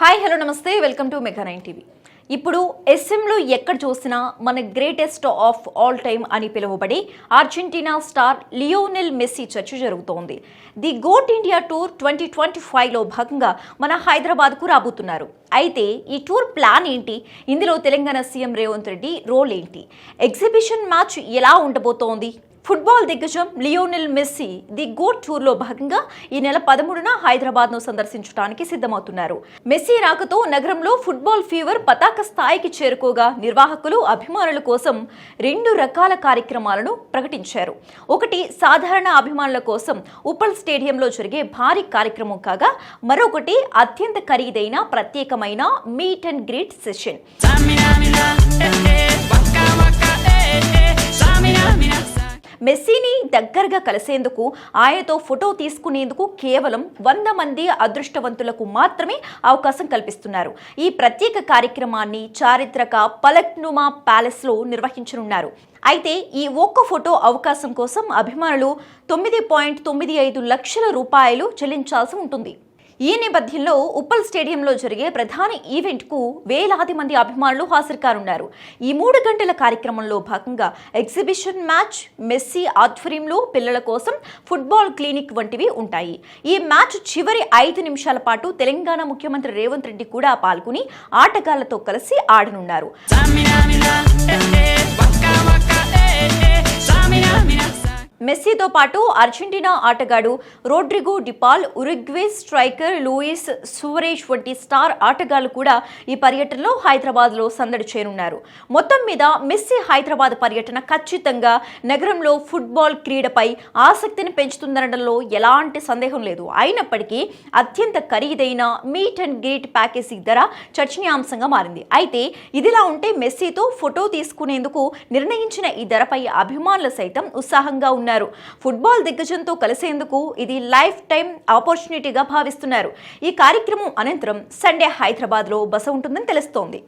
Hi hello నమస్తే. Welcome to mega nine TV. ఇప్పుడు ఎస్ఎంలో ఎక్కడ చూసినా మన గ్రేటెస్ట్ ఆఫ్ ఆల్ టైమ్ అని పిలువబడి అర్జెంటీనా స్టార్ లియోనెల్ మెస్సీ చర్చ జరుగుతోంది. The GOAT India tour twenty twenty ఫైవ్లో భాగంగా మన హైదరాబాద్కు రాబోతున్నారు. అయితే ఈ టూర్ ప్లాన్ ఏంటి? ఇందులో తెలంగాణ సీఎం రేవంత్ రెడ్డి రోల్ ఏంటి? ఎగ్జిబిషన్ మ్యాచ్ ఎలా ఉండబోతోంది? ఫుట్బాల్ దిగ్గజం లియోనిల్ మెస్సీ ది గోట్ టూర్లో భాగంగా ఈ నెల పదమూడున హైదరాబాద్ను సందర్శించడానికి సిద్ధమవుతున్నారు. మెస్సీ రాకతో నగరంలో ఫుట్బాల్ ఫీవర్ పతాక స్థాయికి చేరుకోగా నిర్వాహకులు అభిమానుల కోసం రెండు రకాల కార్యక్రమాలను ప్రకటించారు. ఒకటి సాధారణ అభిమానుల కోసం ఉప్పల్ స్టేడియంలో జరిగే భారీ కార్యక్రమం కాగా మరొకటి అత్యంత ఖరీదైన ప్రత్యేకమైన మీట్ అండ్ గ్రీట్ సెషన్ దగ్గరగా కలిసేందుకు ఆయనతో ఫోటో తీసుకునేందుకు కేవలం వంద మంది అదృష్టవంతులకు మాత్రమే అవకాశం కల్పిస్తున్నారు. ఈ ప్రత్యేక కార్యక్రమాన్ని చారిత్రక పలక్నుమా ప్యాలెస్లో నిర్వహించనున్నారు. అయితే ఈ ఒక్క ఫోటో అవకాశం కోసం అభిమానులు తొమ్మిది పాయింట్ తొమ్మిది ఐదు లక్షల రూపాయలు చెల్లించాల్సి ఉంటుంది. ఈ నేపథ్యంలో ఉప్పల్ స్టేడియంలో జరిగే ప్రధాన ఈవెంట్కు వేలాది మంది అభిమానులు హాజరుకానున్నారు. ఈ మూడు గంటల కార్యక్రమంలో భాగంగా ఎగ్జిబిషన్ మ్యాచ్ మెస్సీ ఆధ్వర్యంలో పిల్లల కోసం ఫుట్బాల్ క్లినిక్ వంటివి ఉంటాయి. ఈ మ్యాచ్ చివరి ఐదు నిమిషాల పాటు తెలంగాణ ముఖ్యమంత్రి రేవంత్ రెడ్డి కూడా పాల్గొని ఆటగాళ్ళతో కలిసి ఆడనున్నారు. మెస్సీతో పాటు అర్జెంటీనా ఆటగాడు Rodrigo De Paul Uruguay striker Luis Suarez వంటి స్టార్ ఆటగాళ్ళు కూడా ఈ పర్యటనలో హైదరాబాద్లో సందడి చేరున్నారు మొత్తం మీద మెస్సీ హైదరాబాద్ పర్యటన ఖచ్చితంగా నగరంలో ఫుట్బాల్ క్రీడపై ఆసక్తిని పెంచుతుందనడంలో ఎలాంటి సందేహం లేదు. అయినప్పటికీ అత్యంత ఖరీదైన మీట్ అండ్ గ్రీట్ ప్యాకేజీ ధర చర్చనీయాంశంగా మారింది. అయితే ఇదిలా ఉంటే మెస్సీతో ఫోటో తీసుకునేందుకు నిర్ణయించిన ఈ ధరపై అభిమానులు సైతం ఉత్సాహంగా ఉన్నారు. ఫుట్బాల్ దిగ్గజంతో కలిసేందుకు ఇది లైఫ్ టైం ఆపర్చునిటీగా భావిస్తున్నారు. ఈ కార్యక్రమం అనంతరం సండే హైదరాబాద్లో బస ఉంటుందని తెలుస్తోంది.